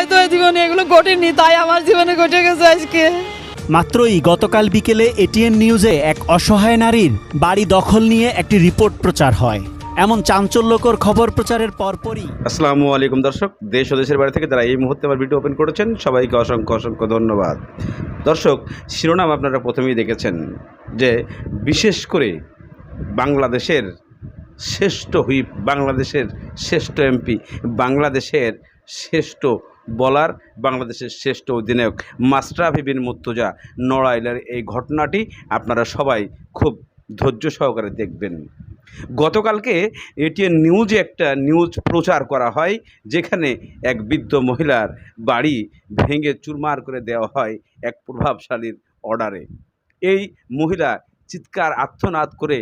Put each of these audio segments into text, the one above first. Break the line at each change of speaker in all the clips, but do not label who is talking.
হয়তো জীবনে এগুলো ঘটেনি তাই আমার জীবনে ঘটে গেছে আজকে।
মাত্রই গতকাল বিকেলে এটিএন নিউজে এক অসহায় নারীর বাড়ি দখল নিয়ে একটি রিপোর্ট প্রচার হয়। এমন চাঞ্চল্যকর খবর প্রচারের পরপরই।
আসসালামু আলাইকুম দর্শক দেশ ও দেশের বাড়ি থেকে যারা এই মুহূর্তে আমার ভিডিও ওপেন করেছেন সবাইকে অসংখ্য অসংখ্য ধন্যবাদ। দর্শক শিরোনাম আপনারা প্রথমেই দেখেছেন যে বিশেষ করে বাংলাদেশের শ্রেষ্ঠ হুইপ বাংলাদেশের শ্রেষ্ঠ এমপি বাংলাদেশের শ্রেষ্ঠ বলার বাংলাদেশের শ্রেষ্ঠ অধিনায়ক মাস্টাফি বিন মুর্তজা নড়াইলের এই ঘটনাটি আপনারা সবাই খুব ধৈর্য সহকারে দেখবেন। গতকালকে এটিএন নিউজে একটা নিউজ প্রচার করা হয়, যেখানে এক বৃদ্ধ মহিলার বাড়ি ভেঙে চুরমার করে দেওয়া হয় এক প্রভাবশালীর অর্ডারে। এই মহিলা চিৎকার, আত্মনাদ করে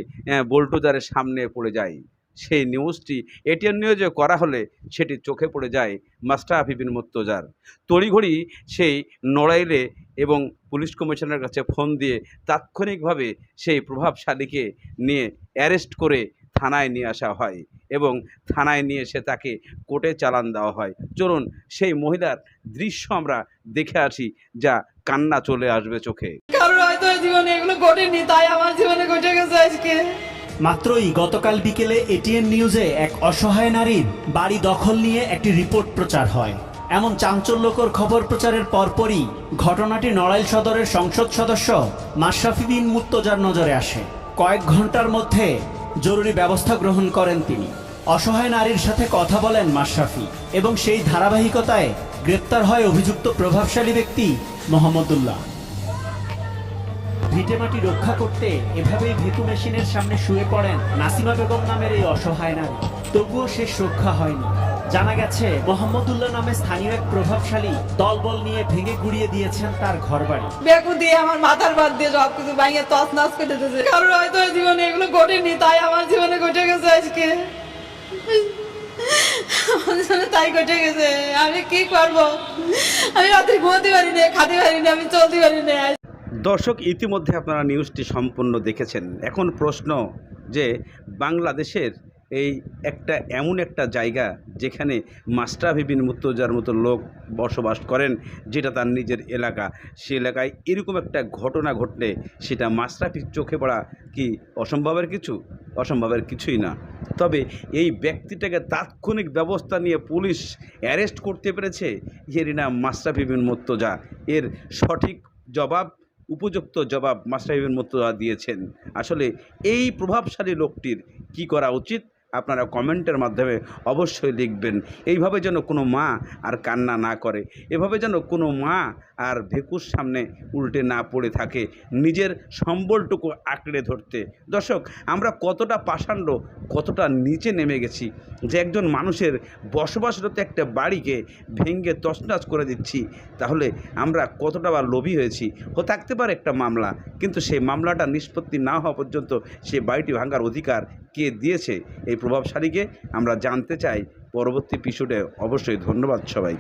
বোল্টোজারের সামনে পড়ে যায়। সেই নিউজটি এটিএন নিউজে করা হলে সেটি চোখে পড়ে যায় মাস্টাফি বিন মুর্তজার। তড়িঘড়ি সেই নড়াইলে এবং পুলিশ কমিশনারের কাছে ফোন দিয়ে তাৎক্ষণিকভাবে সেই প্রভাবশালীকে নিয়ে অ্যারেস্ট করে থানায় নিয়ে আসা হয় এবং থানায় নিয়ে এসে তাকে কোর্টে চালান দেওয়া হয়। চলুন সেই মহিলার দৃশ্য আমরা দেখে আসি যা কান্না চলে আসবে চোখে।
কারোর হয়তো জীবনে এগুলো ঘটেনি, তাই আমার জীবনে ঘটে গেছে আজকে।
মাত্রই গতকাল বিকেলে এটিএন নিউজে এক অসহায় নারীর বাড়ি দখল নিয়ে একটি রিপোর্ট প্রচার হয়। এমন চাঞ্চল্যকর খবর প্রচারের পরপরই ঘটনাটি নড়াইল সদরের সংসদ সদস্য মাশরাফি বিন মুর্তজার নজরে আসে। কয়েক ঘণ্টার মধ্যে জরুরি ব্যবস্থা গ্রহণ করেন তিনি। অসহায় নারীর সাথে কথা বলেন মাশরাফি এবং সেই ধারাবাহিকতায় গ্রেপ্তার হয় অভিযুক্ত প্রভাবশালী ব্যক্তি মোহাম্মদুল্লাহ। ভিটেমাটি রক্ষা করতে এভাবেই ভেতু মেশিনের সামনে শুয়ে পড়েন নাসিমা বেগম নামের এই অসহায় নারী। তবুও শেষ রক্ষা হয়নি। জানা গেছে, মোহাম্মদুল্লাহ নামে স্থানীয় এক প্রভাবশালী দলবল নিয়ে ভেঙে গুড়িয়ে দিয়েছেন তার ঘরবাড়ি।
বেকু দিয়ে আমার মাথার বাদ দিয়ে সব কিছু ভাঙিয়ে তছ নাচ করে দিয়েছে কারোর হয়তো জীবনে এগুলো ঘটেনি, তাই আমার জীবনে ঘটে গেছে আজকে। তাই ঘটে গেছে। আমি কি করব? আমি রাত্রি ঘুমোতে পারি না, খাতে পারি না, আমি চলতে পারি না।
দর্শক, ইতিমধ্যে আপনারা নিউজটি সম্পূর্ণ দেখেছেন। এখন প্রশ্ন যে, বাংলাদেশের এই একটা, এমন একটা জায়গা যেখানে মাস্টাফি বিন মুর্তজার মতো লোক বসবাস করেন, যেটা তার নিজের এলাকা, সে এলাকায় এরকম একটা ঘটনা ঘটলে সেটা মাস্টাফির চোখে পড়া কি অসম্ভবের কিছু? অসম্ভবের কিছুই না। তবে এই ব্যক্তিটাকে তাৎক্ষণিক ব্যবস্থা নিয়ে পুলিশ অ্যারেস্ট করতে পেরেছে, এরই নাম মাস্টাফি বিন মুর্তজা। এর সঠিক জবাব উপযুক্ত জবাব মাস্টারহিবিন মতো দিয়েছেন। আসলে এই প্রভাবশালী লোকটির কি করা উচিত? আপনারা কমেন্টের মাধ্যমে অবশ্যই লিখবেন। এইভাবে যেন কোনো মা আর কান্না না করে, এভাবে যেন কোনো মা আর ভেকুর সামনে উল্টে না পড়ে থাকে, নিজের সম্বলটুকু আঁকড়ে ধরতে। দর্শক, আমরা কতটা পাষাণ্ড, কতটা নিচে নেমে গেছি যে একজন মানুষের বসবাসরত একটা বাড়িকে ভেঙ্গে তছনছ করে দিচ্ছি, তাহলে আমরা কতটা বা লোভী হয়েছি? ও থাকতে পারে একটা মামলা, কিন্তু সেই মামলাটা নিষ্পত্তি না হওয়া পর্যন্ত সে বাড়িটি ভাঙার অধিকার কে দিয়েছে এই প্রভাবশালীকে। আমরা জানতে চাই পরবর্তী পিছুটে অবশ্যই ধন্যবাদ সবাই